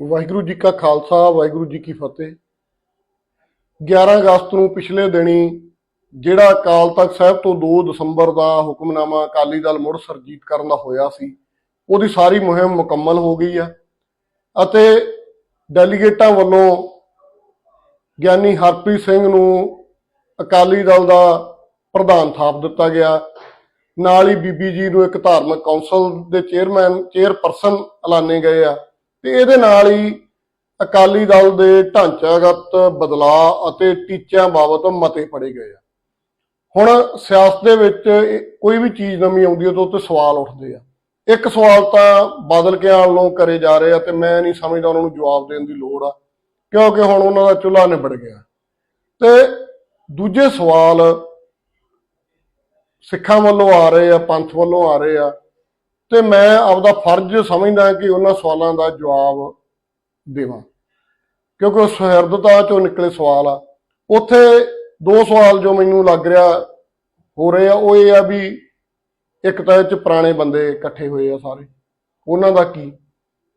ਵਾਹਿਗੁਰੂ ਜੀ ਕਾ ਖਾਲਸਾ, ਵਾਹਿਗੁਰੂ ਜੀ ਕੀ ਫਤਿਹ। 11 ਅਗਸਤ ਨੂੰ ਪਿਛਲੇ ਦਿਨੀ ਜਿਹੜਾ ਅਕਾਲ ਤਖਤ ਸਾਹਿਬ ਤੋਂ 2 ਦਸੰਬਰ ਦਾ ਹੁਕਮਨਾਮਾ ਅਕਾਲੀ ਦਲ ਮੁੜ ਸਰਜੀਤ ਕਰਨ ਦਾ ਹੋਇਆ ਸੀ, ਉਹਦੀ ਸਾਰੀ ਮੁਹਿੰਮ ਮੁਕੰਮਲ ਹੋ ਗਈ ਆ ਅਤੇ ਡੈਲੀਗੇਟਾਂ ਵੱਲੋਂ ਗਿਆਨੀ ਹਰਪ੍ਰੀਤ ਸਿੰਘ ਨੂੰ ਅਕਾਲੀ ਦਲ ਦਾ ਪ੍ਰਧਾਨ ਥਾਪ ਦਿੱਤਾ ਗਿਆ। ਨਾਲ ਹੀ ਬੀਬੀ ਜੀ ਨੂੰ ਇੱਕ ਧਾਰਮਿਕ ਕੌਂਸਲ ਦੇ ਚੇਅਰਮੈਨ, ਚੇਅਰਪਰਸਨ ਐਲਾਨੇ ਗਏ ਆ। ਤੇ ਇਹਦੇ ਨਾਲ ਹੀ ਅਕਾਲੀ ਦਲ ਦੇ ਢਾਂਚਾਗਤ ਬਦਲਾਅ ਅਤੇ ਟੀਚਿਆਂ ਬਾਬਤ ਮਤੇ ਪੜੇ ਗਏ ਆ। ਹੁਣ ਸਿਆਸਤ ਦੇ ਵਿੱਚ ਕੋਈ ਵੀ ਚੀਜ਼ ਨਵੀਂ ਆਉਂਦੀ ਹੈ ਤਾਂ ਉੱਤੇ ਸਵਾਲ ਉੱਠਦੇ ਆ। ਇੱਕ ਸਵਾਲ ਤਾਂ ਬਦਲ ਕੇ ਆਉਣ ਨੂੰ ਕਰੇ ਜਾ ਰਹੇ ਆ ਤੇ ਮੈਂ ਨਹੀਂ ਸਮਝਦਾ ਉਹਨਾਂ ਨੂੰ ਜਵਾਬ ਦੇਣ ਦੀ ਲੋੜ ਆ, ਕਿਉਂਕਿ ਹੁਣ ਉਹਨਾਂ ਦਾ ਚੁੱਲ੍ਹਾ ਨਿਬੜ ਗਿਆ। ਤੇ ਦੂਜੇ ਸਵਾਲ ਸਿੱਖਾਂ ਵੱਲੋਂ ਆ ਰਹੇ ਆ, ਪੰਥ ਵੱਲੋਂ ਆ ਰਹੇ ਆ ਤੇ ਮੈਂ ਆਪਦਾ ਫਰਜ਼ ਸਮਝਦਾ ਕਿ ਉਹਨਾਂ ਸਵਾਲਾਂ ਦਾ ਜਵਾਬ ਦੇਵਾਂ। ਕਿਉਂਕਿ ਉਹ ਸੁਹਿਰਦਤਾ ਚੋਂ ਨਿਕਲੇ ਸਵਾਲ ਆ। ਉੱਥੇ ਦੋ ਸਵਾਲ ਜੋ ਮੈਨੂੰ ਲੱਗ ਰਿਹਾ ਹੋ ਰਹੇ ਆ, ਉਹ ਇਹ ਆ ਵੀ ਇੱਕ ਤਾਂ ਇਹ ਚ ਪੁਰਾਣੇ ਬੰਦੇ ਇਕੱਠੇ ਹੋਏ ਆ ਸਾਰੇ। ਉਹਨਾਂ ਦਾ ਕੀ?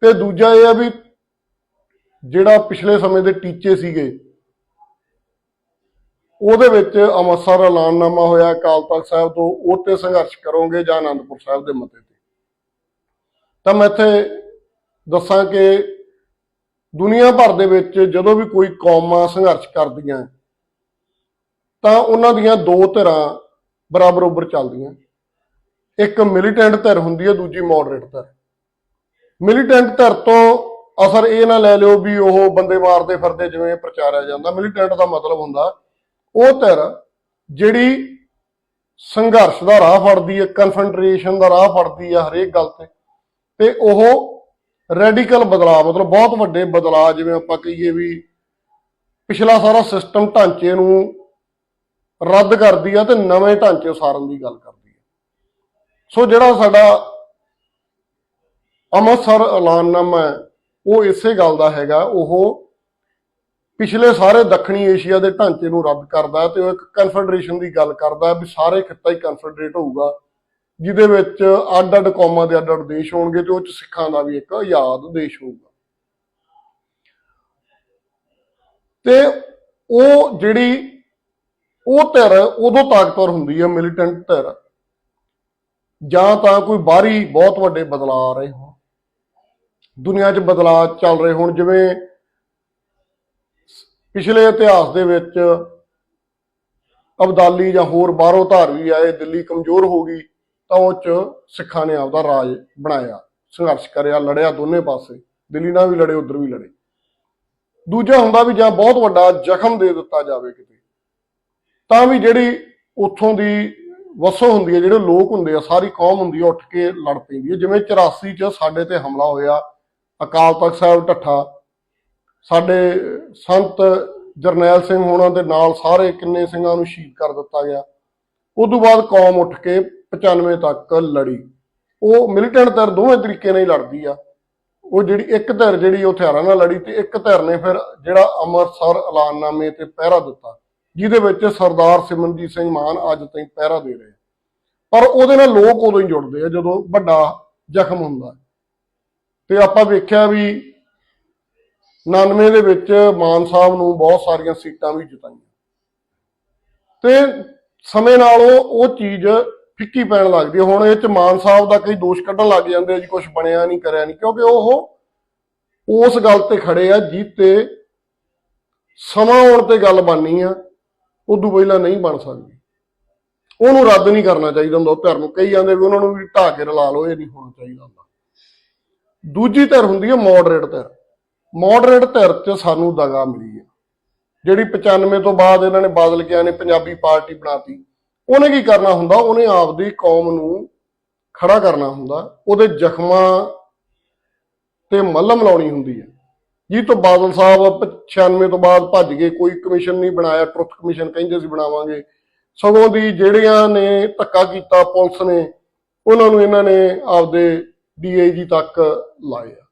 ਤੇ ਦੂਜਾ ਇਹ ਆ ਵੀ ਜਿਹੜਾ ਪਿਛਲੇ ਸਮੇਂ ਦੇ ਟੀਚੇ ਸੀਗੇ, ਉਹਦੇ ਵਿੱਚ ਅੰਮ੍ਰਿਤਸਰ ਐਲਾਨਨਾਮਾ ਹੋਇਆ, ਅਕਾਲ ਤਖਤ ਸਾਹਿਬ ਤੋਂ, ਉਹ ਤੇ ਸੰਘਰਸ਼ ਕਰੋਗੇ ਜਾਂ ਆਨੰਦਪੁਰ ਸਾਹਿਬ ਦੇ ਮਤੇ। ਤਾਂ ਮੈਂ ਇੱਥੇ ਦੱਸਾਂ ਕਿ ਦੁਨੀਆ ਭਰ ਦੇ ਵਿੱਚ ਜਦੋਂ ਵੀ ਕੋਈ ਕੌਮਾਂ ਸੰਘਰਸ਼ ਕਰਦੀਆਂ, ਤਾਂ ਉਹਨਾਂ ਦੀਆਂ ਦੋ ਧਿਰਾਂ ਬਰਾਬਰ ਉੱਪਰ ਚੱਲਦੀਆਂ। ਇੱਕ ਮਿਲੀਟੈਂਟ ਧਿਰ ਹੁੰਦੀ ਹੈ, ਦੂਜੀ ਮੋਡਰੇਟ ਧਿਰ। ਮਿਲੀਟੈਂਟ ਧਿਰ ਤੋਂ ਅਸਰ ਇਹ ਨਾ ਲੈ ਲਿਓ ਵੀ ਉਹ ਬੰਦੇ ਮਾਰਦੇ ਫਿਰਦੇ ਜਿਵੇਂ ਪ੍ਰਚਾਰਿਆ ਜਾਂਦਾ। ਮਿਲੀਟੈਂਟ ਦਾ ਮਤਲਬ ਹੁੰਦਾ, ਉਹ ਧਿਰ ਜਿਹੜੀ ਸੰਘਰਸ਼ ਦਾ ਰਾਹ ਫੜਦੀ ਹੈ ਕਨਫਰੰਟ੍ਰੇਸ਼ਨ ਦਾ ਰਾਹ ਫੜਦੀ ਹੈ ਹਰੇਕ ਗੱਲ ਤੇ। ਤੇ ਉਹ ਰੈਡੀਕਲ ਬਦਲਾਅ, ਮਤਲਬ ਬਹੁਤ ਵੱਡੇ ਬਦਲਾਅ, ਜਿਵੇਂ ਆਪਾਂ ਕਹੀਏ ਵੀ ਪਿਛਲਾ ਸਾਰਾ ਸਿਸਟਮ ਢਾਂਚੇ ਨੂੰ ਰੱਦ ਕਰਦੀ ਆ ਤੇ ਨਵੇਂ ਢਾਂਚੇ ਉਸਾਰਨ ਦੀ ਗੱਲ ਕਰਦੀ ਆ। ਸੋ ਜਿਹੜਾ ਸਾਡਾ ਅੰਮ੍ਰਿਤਸਰ ਐਲਾਨਨਾਮਾ ਹੈ, ਉਹ ਇਸੇ ਗੱਲ ਦਾ ਹੈਗਾ, ਉਹ ਪਿਛਲੇ ਸਾਰੇ ਦੱਖਣੀ ਏਸ਼ੀਆ ਦੇ ਢਾਂਚੇ ਨੂੰ ਰੱਦ ਕਰਦਾ ਹੈ ਤੇ ਉਹ ਇੱਕ ਕਨਫੈਡਰੇਸ਼ਨ ਦੀ ਗੱਲ ਕਰਦਾ ਵੀ ਸਾਰੇ ਖਿੱਤਾ ਹੀ ਕਨਫੈਡਰੇਟ ਹੋਊਗਾ। ਜਿਹਦੇ ਵਿੱਚ ਅੱਡ-ਅੱਡ ਕੌਮਾਂ ਦੇ ਅੱਡ-ਅੱਡ ਦੇਸ਼ ਹੋਣਗੇ ਤੇ ਉਹ ਚ ਸਿੱਖਾਂ ਦਾ ਵੀ ਇੱਕ ਆਜ਼ਾਦ ਦੇਸ਼ ਹੋਊਗਾ। ਤੇ ਉਹ ਜਿਹੜੀ ਉਹ ਧਿਰ ਉਦੋਂ ਤਾਕਤਵਰ ਹੁੰਦੀ ਹੈ ਮਿਲੀਟੈਂਟ ਧਿਰ। ਜਾਂ ਤਾਂ ਕੋਈ ਬਾਹਰੀ ਬਹੁਤ ਵੱਡੇ ਬਦਲਾਅ ਆ ਰਹੇ ਹੋਣ। ਦੁਨੀਆ 'ਚ ਬਦਲਾਅ ਚੱਲ ਰਹੇ ਹੋਣ, ਜਿਵੇਂ ਪਿਛਲੇ ਇਤਿਹਾਸ ਦੇ ਵਿੱਚ ਅਬਦਾਲੀ ਜਾਂ ਹੋਰ ਬਾਹਰੋਂ ਧਾਰਵੀ ਆਏ, ਦਿੱਲੀ ਕਮਜ਼ੋਰ ਹੋ ਗਈ। ਤਾਂ ਉਹ 'ਚ ਸਿੱਖਾਂ ਨੇ ਆਪਦਾ ਰਾਜ ਬਣਾਇਆ, ਸੰਘਰਸ਼ ਕਰਿਆ, ਲੜਿਆ ਦੋਨੇ ਪਾਸੇ, ਦਿੱਲੀ ਨਾਲ ਵੀ ਲੜੇ, ਉਧਰ ਵੀ ਲੜੇ। ਦੂਜਾ ਹੁੰਦਾ ਵੀ ਜਾਂ ਬਹੁਤ ਵੱਡਾ ਜ਼ਖਮ ਦੇ ਦਿੱਤਾ ਜਾਵੇ ਕਿਤੇ, ਤਾਂ ਵੀ ਜਿਹੜੀ ਉੱਥੋਂ ਦੀ ਵਸੋਂ ਹੁੰਦੀ ਹੈ, ਜਿਹੜੇ ਲੋਕ ਹੁੰਦੇ ਆ, ਸਾਰੀ ਕੌਮ ਹੁੰਦੀ ਆ, ਉੱਠ ਕੇ ਲੜ ਪੈਂਦੀ ਹੈ। ਜਿਵੇਂ 84 ਚ ਸਾਡੇ ਤੇ ਹਮਲਾ ਹੋਇਆ, ਅਕਾਲ ਤਖਤ ਸਾਹਿਬ ਢੱਠਾ, ਸਾਡੇ ਸੰਤ ਜਰਨੈਲ ਸਿੰਘ ਹੋਣਾ ਦੇ ਨਾਲ ਸਾਰੇ ਕਿੰਨੇ ਸਿੰਘਾਂ ਨੂੰ ਸ਼ਹੀਦ ਕਰ ਦਿੱਤਾ ਗਿਆ। ਉਸ ਤੋਂ ਬਾਅਦ ਕੌਮ ਉੱਠ ਕੇ 95 ਤੱਕ ਲੜੀ। ਉਹ ਮਿਲੀਟੈਂਟ ਧਿਰ ਦੋਵੇਂ ਤਰੀਕੇ ਨਾਲ ਹੀ ਲੜਦੀ ਆ। ਉਹ ਜਿਹੜੀ ਇੱਕ ਧਿਰ ਜਿਹੜੀ ਉਹ ਹਥਿਆਰਾਂ ਨਾਲ ਲੜੀ ਤੇ ਇੱਕ ਧਿਰ ਨੇ ਫਿਰ ਜਿਹੜਾ ਅੰਮ੍ਰਿਤਸਰ ਐਲਾਨਨਾਮੇ ਤੇ ਪਹਿਰਾ ਦਿੱਤਾ, ਜਿਹਦੇ ਵਿੱਚ ਸਰਦਾਰ ਸਿਮਰਨਜੀਤ ਸਿੰਘ ਮਾਨ ਅੱਜ ਤਾਈਂ ਪਹਿਰਾ ਦੇ ਰਹੇ। ਪਰ ਉਹਦੇ ਨਾਲ ਲੋਕ ਉਦੋਂ ਹੀ ਜੁੜਦੇ ਆ ਜਦੋਂ ਵੱਡਾ ਜ਼ਖਮ ਹੁੰਦਾ। ਤੇ ਆਪਾਂ ਵੇਖਿਆ ਵੀ 99 ਦੇ ਵਿੱਚ ਮਾਨ ਸਾਹਿਬ ਨੂੰ ਬਹੁਤ ਸਾਰੀਆਂ ਸੀਟਾਂ ਵੀ ਜਿਤਾਈਆਂ। ਤੇ ਸਮੇਂ ਨਾਲ ਉਹ ਉਹ ਚੀਜ਼ ਫਿੱਕੀ ਪੈਣ ਲੱਗਦੀ ਹੈ। ਹੁਣ ਇਹ ਚ ਮਾਨ ਸਾਹਿਬ ਦਾ ਕਈ ਦੋਸ਼ ਕੱਢਣ ਲੱਗ ਜਾਂਦੇ ਆ ਜੀ ਕੁਝ ਬਣਿਆ ਨਹੀਂ, ਕਰਿਆ ਨਹੀਂ। ਕਿਉਂਕਿ ਉਹ ਉਸ ਗੱਲ ਤੇ ਖੜੇ ਆ ਜਿੱਤੇ ਸਮਾਂ ਆਉਣ ਤੇ ਗੱਲ ਬਣਨੀ ਆ, ਉਦੋਂ ਪਹਿਲਾਂ ਨਹੀਂ ਬਣ ਸਕਦੀ। ਉਹਨੂੰ ਰੱਦ ਨਹੀਂ ਕਰਨਾ ਚਾਹੀਦਾ ਹੁੰਦਾ, ਉਹ ਧਿਰ ਨੂੰ। ਕਈ ਜਾਂਦੇ ਵੀ ਉਹਨਾਂ ਨੂੰ ਵੀ ਢਾਹ ਕੇ ਰਲਾ ਲਓ, ਇਹ ਨਹੀਂ ਹੋਣਾ ਚਾਹੀਦਾ ਹੁੰਦਾ। ਦੂਜੀ ਧਿਰ ਹੁੰਦੀ ਹੈ ਮੋਡਰੇਟ ਧਿਰ। ਮੋਡਰੇਟ ਧਿਰ 'ਚ ਸਾਨੂੰ ਦਗਾ ਮਿਲੀ ਹੈ ਜਿਹੜੀ 95 ਤੋਂ ਬਾਅਦ ਇਹਨਾਂ ਨੇ ਬਾਦਲ ਕਿਆ ਨੇ, ਪੰਜਾਬੀ ਪਾਰਟੀ ਬਣਾਤੀ। ਉਹਨੇ ਕੀ ਕਰਨਾ ਹੁੰਦਾ? ਉਹਨੇ ਆਪਦੀ ਕੌਮ ਨੂੰ ਖੜਾ ਕਰਨਾ ਹੁੰਦਾ। ਉਹਦੇ ਜ਼ਖਮਾਂ ਤੇ ਮੱਲਮ ਲਾਉਣੀ ਹੁੰਦੀ ਹੈ। ਜੀ ਤੋਂ ਬਾਦਲ ਸਾਹਿਬ 96 ਤੋਂ ਬਾਅਦ ਭੱਜ ਗਏ। ਕੋਈ ਕਮਿਸ਼ਨ ਨਹੀਂ ਬਣਾਇਆ। ਟਰੁੱਥ ਕਮਿਸ਼ਨ ਕਹਿੰਦੇ ਸੀ ਬਣਾਵਾਂਗੇ। ਸਗੋਂ ਦੀ ਜਿਹੜੀਆਂ ਨੇ ਧੱਕਾ ਕੀਤਾ ਪੁਲਿਸ ਨੇ, ਉਹਨਾਂ ਨੂੰ ਇਹਨਾਂ ਨੇ ਆਪਦੇ ਡੀਏਜੀ ਤੱਕ ਲਾਇਆ।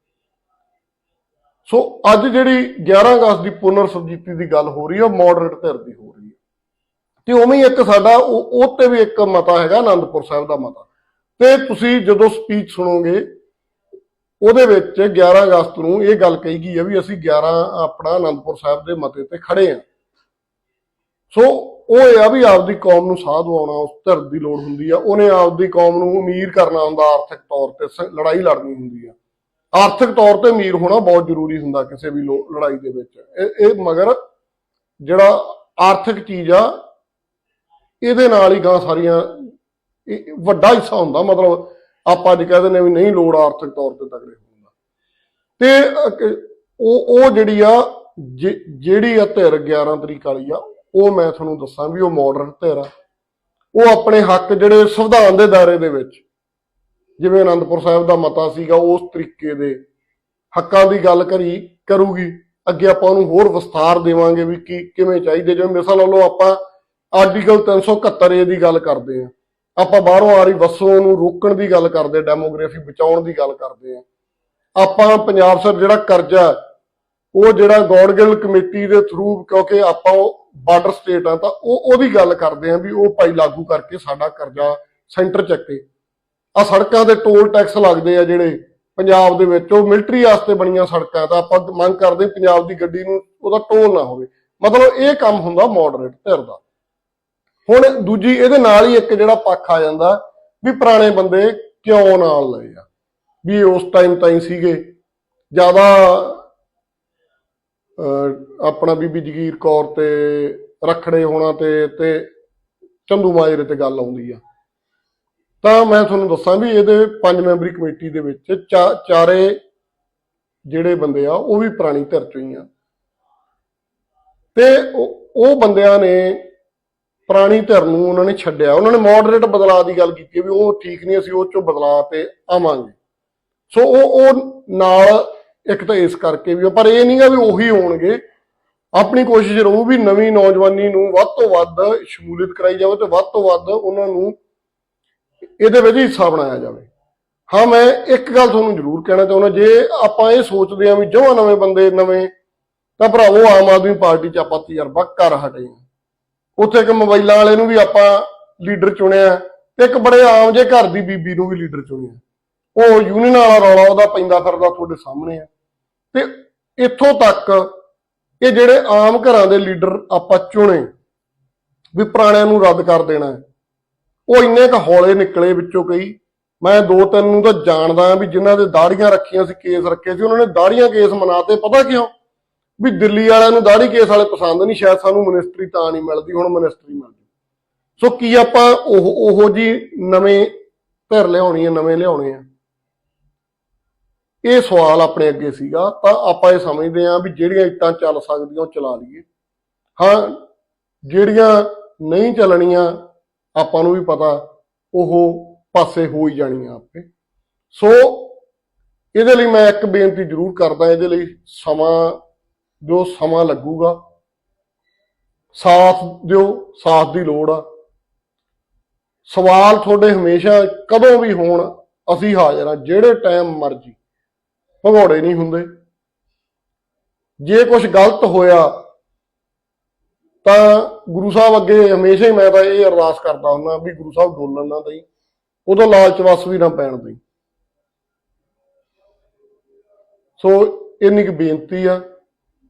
ਸੋ ਅੱਜ ਜਿਹੜੀ 11 ਅਗਸਤ ਦੀ ਪੁਨਰ ਸਰਜੀਤੀ ਦੀ ਗੱਲ ਹੋ ਰਹੀ ਹੈ ਮੋਡਰੇਟ ਧਿਰ ਦੀ ਹੋ ਰਹੀ ਹੈ। ਤੇ ਉਵੇਂ ਹੀ ਇੱਕ ਸਾਡਾ ਉਹ ਉਹ ਤੇ ਵੀ ਇੱਕ ਮਤਾ ਹੈਗਾ ਆਨੰਦਪੁਰ ਸਾਹਿਬ ਦਾ ਮਤਾ। ਤੇ ਤੁਸੀਂ ਜਦੋਂ ਸਪੀਚ ਸੁਣੋਗੇ, ਉਹਦੇ ਵਿੱਚ 11 ਅਗਸਤ ਨੂੰ ਇਹ ਗੱਲ ਕਹੀ ਗਈ ਹੈ ਵੀ ਅਸੀਂ 11 ਆਪਣਾ ਆਨੰਦਪੁਰ ਸਾਹਿਬ ਦੇ ਮਤੇ ਤੇ ਖੜੇ ਆ ਸੋ ਉਹ ਆ ਵੀ ਆਪਦੀ ਕੌਮ ਨੂੰ ਸਾਹ ਦਵਾਉਣਾ ਉਸ ਧਿਰ ਦੀ ਲੋੜ ਹੁੰਦੀ ਆ। ਉਹਨੇ ਆਪਦੀ ਕੌਮ ਨੂੰ ਅਮੀਰ ਕਰਨਾ ਹੁੰਦਾ, ਆਰਥਿਕ ਤੌਰ ਤੇ ਲੜਾਈ ਲੜਨੀ ਹੁੰਦੀ ਆ। ਆਰਥਿਕ ਤੌਰ ਤੇ ਅਮੀਰ ਹੋਣਾ ਬਹੁਤ ਜ਼ਰੂਰੀ ਹੁੰਦਾ ਕਿਸੇ ਵੀ ਲੋ- ਲੜਾਈ ਦੇ ਵਿੱਚ। ਇਹ ਇਹ ਮਗਰ ਜਿਹੜਾ ਆਰਥਿਕ ਚੀਜ਼ ਆ ਇਹਦੇ ਨਾਲ ਹੀ ਗਾਂ ਸਾਰੀਆਂ, ਇਹ ਵੱਡਾ ਹਿੱਸਾ ਹੁੰਦਾ, ਮਤਲਬ ਆਪਾਂ ਅੱਜ ਕਹਿ ਦਿੰਦੇ ਵੀ ਨਹੀਂ ਲੋੜ ਆਰਥਿਕ ਤੌਰ ਤੇ ਤਗੜੇ ਹੋਣ ਦਾ। ਤੇ ਉਹ ਉਹ ਜਿਹੜੀ ਆ ਜਿਹੜੀ ਆ ਧਿਰ 11 ਤਰੀਕ ਵਾਲੀ ਆ, ਉਹ ਮੈਂ ਤੁਹਾਨੂੰ ਦੱਸਾਂ ਵੀ ਉਹ ਮਾਡਰਨ ਧਿਰ ਆ। ਉਹ ਆਪਣੇ ਹੱਕ ਜਿਹੜੇ ਸੰਵਿਧਾਨ ਦੇ ਦਾਇਰੇ ਦੇ ਵਿੱਚ, ਜਿਵੇਂ ਅਨੰਦਪੁਰ ਸਾਹਿਬ ਦਾ ਮਤਾ ਸੀਗਾ, ਉਸ ਤਰੀਕੇ ਦੇ ਹੱਕਾਂ ਦੀ ਗੱਲ ਕਰੀ, ਕਰੂਗੀ। ਅੱਗੇ ਆਪਾਂ ਉਹਨੂੰ ਹੋਰ ਵਿਸਥਾਰ ਦੇਵਾਂਗੇ ਵੀ ਕੀ, ਕਿਵੇਂ ਚਾਹੀਦੇ, ਜਿਵੇਂ ਮਿਸਾਲ ਲਓ ਆਪਾਂ ਆਰਟੀਕਲ 371 ਏ ਦੀ ਗੱਲ ਕਰਦੇ ਆ। ਆਪਾਂ ਬਾਹਰੋਂ ਆ ਰਹੀ ਵਸੋਂ ਨੂੰ ਰੋਕਣ ਦੀ ਗੱਲ ਕਰਦੇ ਡੈਮੋਗ੍ਰਾਫੀ ਬਚਾਉਣ ਦੀ ਗੱਲ ਕਰਦੇ ਆ। ਆਪਾਂ ਪੰਜਾਬ ਸਰ ਜਿਹੜਾ ਕਰਜ਼ਾ ਉਹ ਜਿਹੜਾ ਗੌਡਗਿਲ ਕਮੇਟੀ ਦੇ ਥਰੂ ਕਿਉਂਕਿ ਆਪਾਂ ਉਹ ਬਾਰਡਰ ਸਟੇਟ ਆ, ਤਾਂ ਉਹ ਉਹਦੀ ਗੱਲ ਕਰਦੇ ਆ ਵੀ ਉਹ ਭਾਈ ਲਾਗੂ ਕਰਕੇ ਸਾਡਾ ਕਰਜ਼ਾ ਸੈਂਟਰ ਚੱਕੇ। ਆ ਸੜਕਾਂ ਦੇ ਟੋਲ ਟੈਕਸ ਲੱਗਦੇ ਆ ਜਿਹੜੇ ਪੰਜਾਬ ਦੇ ਵਿੱਚ, ਉਹ ਮਿਲਟਰੀ ਵਾਸਤੇ ਬਣੀਆਂ ਸੜਕਾਂ, ਤਾਂ ਆਪਾਂ ਮੰਗ ਕਰਦੇ ਪੰਜਾਬ ਦੀ ਗੱਡੀ ਨੂੰ ਉਹਦਾ ਟੋਲ ਨਾ ਹੋਵੇ। ਮਤਲਬ ਇਹ ਕੰਮ ਹੁੰਦਾ ਮੋਡਰੇਟ ਧਿਰ ਦਾ। ਹੁਣ ਦੂਜੀ, ਇਹਦੇ ਨਾਲ ਹੀ ਇੱਕ ਜਿਹੜਾ ਪੱਖ ਆ ਜਾਂਦਾ ਵੀ ਪੁਰਾਣੇ ਬੰਦੇ ਕਿਉਂ ਨਾਲ ਲਏ ਆ? ਵੀ ਉਸ ਟਾਈਮ ਤਾਈਂ ਸੀਗੇ। ਜ਼ਿਆਦਾ ਆਪਣਾ ਬੀਬੀ ਜਗੀਰ ਕੌਰ ਤੇ ਰਖੜੇ ਹੋਣਾ ਤੇ ਤੇ ਚੰਦੂ ਮਾਜਰੇ ਤੇ ਗੱਲ ਆਉਂਦੀ ਆ। ਤਾਂ ਮੈਂ ਤੁਹਾਨੂੰ ਦੱਸਾਂ ਵੀ ਇਹਦੇ ਪੰਜ ਮੈਂਬਰੀ ਕਮੇਟੀ ਦੇ ਵਿੱਚ ਚਾ- ਚਾਰੇ ਜਿਹੜੇ ਬੰਦੇ ਆ, ਉਹ ਵੀ ਪੁਰਾਣੀ ਧਿਰ ਚੋਂ ਹੀ ਆ। ਤੇ ਉਹ ਬੰਦਿਆਂ ਨੇ ਪੁਰਾਣੀ ਧਿਰ ਨੂੰ ਉਹਨਾਂ ਨੇ ਛੱਡਿਆ। ਉਹਨਾਂ ਨੇ ਮੋਡਰੇਟ ਬਦਲਾਅ ਦੀ ਗੱਲ ਕੀਤੀ ਵੀ ਉਹ ਠੀਕ ਨਹੀਂ, ਅਸੀਂ ਉਹ ਚੋਂ ਬਦਲਾਅ ਤੇ ਆਵਾਂਗੇ। ਸੋ ਉਹ ਉਹ ਨਾਲ ਇੱਕ ਤਾਂ ਇਸ ਕਰਕੇ ਵੀ ਪਰ ਇਹ ਨਹੀਂਗਾ ਵੀ ਉਹੀ ਹੋਣਗੇ। ਆਪਣੀ ਕੋਸ਼ਿਸ਼ ਰਹੂ ਵੀ ਨਵੀਂ ਨੌਜਵਾਨੀ ਨੂੰ ਵੱਧ ਤੋਂ ਵੱਧ ਸ਼ਮੂਲੀਅਤ ਕਰਾਈ ਜਾਵੇ ਤੇ ਵੱਧ ਤੋਂ ਵੱਧ ਉਹਨਾਂ ਨੂੰ ਇਹਦੇ ਵਿੱਚ ਹਿੱਸਾ ਬਣਾਇਆ ਜਾਵੇ। ਹਾਂ, ਮੈਂ ਇੱਕ ਗੱਲ ਤੁਹਾਨੂੰ ਜ਼ਰੂਰ ਕਹਿਣਾ ਚਾਹੁੰਦਾ, ਜੇ ਆਪਾਂ ਇਹ ਸੋਚਦੇ ਹਾਂ ਵੀ ਜਮਾਂ ਨਵੇਂ ਬੰਦੇ ਨਵੇਂ, ਤਾਂ ਭਰਾਵੋ, ਆਮ ਆਦਮੀ ਪਾਰਟੀ ਚ ਆਪਾਂ ਤਜਰਬਾ ਕਰ ਹਟੇ ਹਾਂ। ਉੱਥੇ ਇੱਕ ਮੋਬਾਈਲਾਂ ਵਾਲੇ ਨੂੰ ਵੀ ਆਪਾਂ ਲੀਡਰ ਚੁਣਿਆ। ਤੇ ਇੱਕ ਬੜੇ ਆਮ ਜੇ ਘਰ ਦੀ ਬੀਬੀ ਨੂੰ ਵੀ ਲੀਡਰ ਚੁਣਿਆ। ਉਹ ਯੂਨੀਅਨ ਵਾਲਾ ਰੌਲਾ ਉਹਦਾ ਪੈਂਦਾ ਫਿਰਦਾ ਤੁਹਾਡੇ ਸਾਹਮਣੇ ਆ। ਤੇ ਇੱਥੋਂ ਤੱਕ ਇਹ ਜਿਹੜੇ ਆਮ ਘਰਾਂ ਦੇ ਲੀਡਰ ਆਪਾਂ ਚੁਣੇ, ਵੀ ਪੁਰਾਣਿਆਂ ਨੂੰ ਰੱਦ ਕਰ ਦੇਣਾ। ਉਹ ਇੰਨੇ ਕੁ ਹੌਲੇ ਨਿਕਲੇ ਵਿੱਚੋਂ ਕਈ। ਮੈਂ ਦੋ ਤਿੰਨ ਨੂੰ ਤਾਂ ਜਾਣਦਾ ਵੀ ਜਿਨ੍ਹਾਂ ਦੇ ਦਾੜੀਆਂ ਰੱਖੀਆਂ ਸੀ, ਕੇਸ ਰੱਖੇ ਸੀ, ਉਹਨਾਂ ਨੇ ਦਾੜੀਆਂ ਕੇਸ ਮਨਾਤੇ, ਪਤਾ ਕਿਉਂ? ਵੀ ਦਿੱਲੀ ਵਾਲਿਆਂ ਨੂੰ ਦਾੜੀ ਕੇਸ ਵਾਲੇ ਪਸੰਦ ਨਹੀਂ, ਸ਼ਾਇਦ ਸਾਨੂੰ ਮਿਨਿਸਟਰੀ ਤਾਂ ਨਹੀਂ ਮਿਲਦੀ, ਹੁਣ ਮਿਨਿਸਟਰੀ ਮਿਲ ਸੋ ਕੀ ਆਪਾਂ ਉਹ, ਉਹੋ ਜੀ ਨਵੇਂ ਧਿਰ ਲਿਆਉਣੀ ਹੈ, ਨਵੇਂ ਲਿਆਉਣੇ ਆ? ਇਹ ਸਵਾਲ ਆਪਣੇ ਅੱਗੇ ਸੀਗਾ, ਤਾਂ ਆਪਾਂ ਇਹ ਸਮਝਦੇ ਹਾਂ ਵੀ ਜਿਹੜੀਆਂ ਇੱਟਾਂ ਚੱਲ ਸਕਦੀਆਂ, ਉਹ ਚਲਾ ਲਈਏ। ਹਾਂ, ਜਿਹੜੀਆਂ ਨਹੀਂ ਚੱਲਣੀਆਂ, ਆਪਾਂ ਨੂੰ ਵੀ ਪਤਾ, ਉਹ ਪਾਸੇ ਹੋ ਹੀ ਜਾਣੀਆਂ ਆਪੇ। ਸੋ ਇਹਦੇ ਲਈ ਮੈਂ ਇੱਕ ਬੇਨਤੀ ਜ਼ਰੂਰ ਕਰਦਾ, ਇਹਦੇ ਲਈ ਸਮਾਂ ਜੋ ਸਮਾਂ ਲੱਗੂਗਾ। ਸਾਥ ਦਿਓ, ਸਾਥ ਦੀ ਲੋੜ ਆ। ਸਵਾਲ ਤੁਹਾਡੇ ਹਮੇਸ਼ਾ ਕਦੋਂ ਵੀ ਹੋਣ, ਅਸੀਂ ਹਾਜ਼ਰ ਆ, ਜਿਹੜੇ ਟਾਈਮ ਮਰਜ਼ੀ। ਭਗੌੜੇ ਨਹੀਂ ਹੁੰਦੇ। ਜੇ ਕੁਝ ਗਲਤ ਹੋਇਆ, ਤਾਂ ਗੁਰੂ ਸਾਹਿਬ ਅੱਗੇ ਹਮੇਸ਼ਾ ਹੀ ਮੈਂ ਤਾਂ ਇਹ ਅਰਦਾਸ ਕਰਦਾ ਹੁੰਦਾ ਵੀ ਗੁਰੂ ਸਾਹਿਬ ਡੋਲਣ ਨਾ ਦੇਈ ਉਦੋਂ ਲਾਲਚ ਵਸ ਵੀ ਨਾ ਪੈਣ ਦੇਈ। ਸੋ, ਇੰਨੀ ਕੁ ਬੇਨਤੀ ਆ।